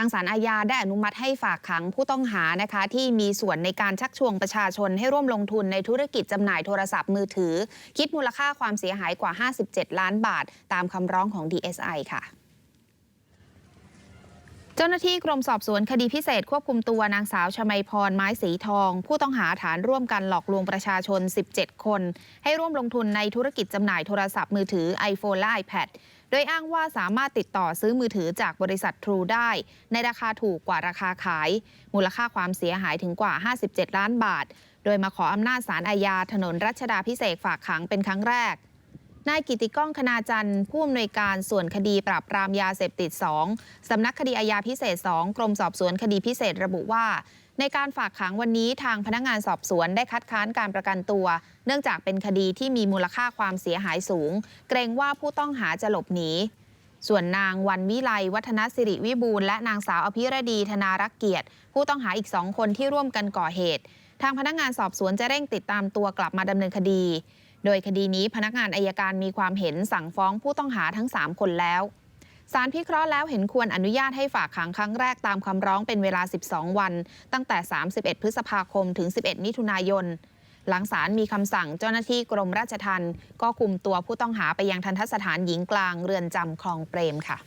ทางศาลอาญาได้อนุมัติให้ฝากขังผู้ต้องหานะคะที่มีส่วนในการชักชวนประชาชนให้ร่วมลงทุนในธุรกิจจำหน่ายโทรศัพท์มือถือ คิดมูลค่าความเสียหายกว่า 57 ล้านบาท ตามคำร้องของ DSI ค่ะเจ้าหน้าที่กรมสอบสวนคดีพิเศษควบคุมตัวนางสาวชมัยพรไม้สีทอง ผู้ต้องหาฐานร่วมกันหลอกลวงประชาชน 17 คน ให้ร่วมลงทุนในธุรกิจจำหน่ายโทรศัพท์มือถือ iPhone และ iPad โดยอ้างว่าสามารถติดต่อซื้อมือถือจากบริษัททรูได้ ในราคาถูกกว่าราคาขาย มูลค่าความเสียหายถึงกว่า 57 ล้านบาท โดยมาขออำนาจศาลอาญาถนนรัชดาพิเศษฝากขังเป็นครั้งแรก นายกิติก้องคณาจันทร์ผู้อำนวยการส่วนคดีปราบปรามยาเสพติด 2 สำนักคดีอาญาพิเศษ 2 กรมสอบสวนคดีพิเศษระบุว่า ในการฝากขังวันนี้ทางพนักงานสอบสวนได้คัดค้านการประกันตัว เนื่องจากเป็นคดีที่มีมูลค่าความเสียหายสูง เกรงว่าผู้ต้องหาจะหลบหนีส่วนนางวันวิไลวัฒนสิริวิบูลและนางสาวอภิรดีธนารักเกียรติ ผู้ต้องหาอีกสองคนที่ร่วมกันก่อเหตุ ทางพนักงานสอบสวนจะเร่งติดตามตัวกลับมาดำเนินคดี โดยคดีนี้พนักงานอายการมีความเห็นสั่งฟ้องผู้ต้องหาทั้ง 3 คนแล้วสารพิเคราะห์แล้วเห็นควรอนุญาตให้ฝากขังครั้งแรกตามคำร้องเป็นเวลา 12 วัน ตั้งแต่ 31 พฤษภาคมถึง 11 มิถุนายน หลังศาลมีคำสั่งเจ้าหน้าที่กรมราชทัณฑ์ก็คุมตัวผู้ต้องหาไปยังทันทสถานหญิงกลางเรือนจำคลองเปรมค่ะ